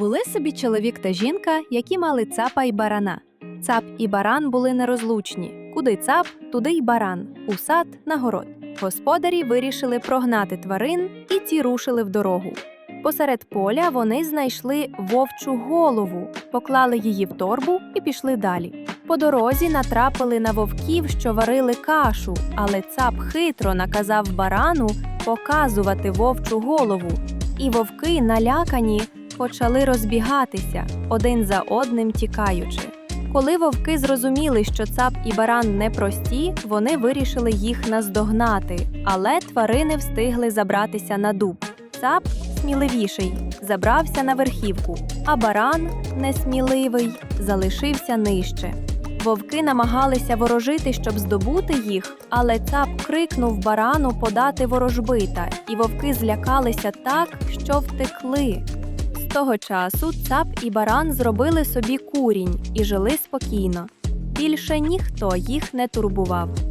Були собі чоловік та жінка, які мали цапа й барана. Цап і баран були нерозлучні. Куди цап, туди й баран, у сад на город. Господарі вирішили прогнати тварин, і ті рушили в дорогу. Посеред поля вони знайшли вовчу голову, поклали її в торбу і пішли далі. По дорозі натрапили на вовків, що варили кашу, але цап хитро наказав барану показувати вовчу голову. І вовки, налякані, почали розбігатися, один за одним тікаючи. Коли вовки зрозуміли, що цап і баран непрості, вони вирішили їх наздогнати, але тварини встигли забратися на дуб. Цап сміливіший забрався на верхівку, а баран, несміливий, залишився нижче. Вовки намагалися ворожити, щоб здобути їх, але цап крикнув барану подати ворожбита, і вовки злякалися так, що втекли. Того часу цап і баран зробили собі курінь і жили спокійно. Більше ніхто їх не турбував.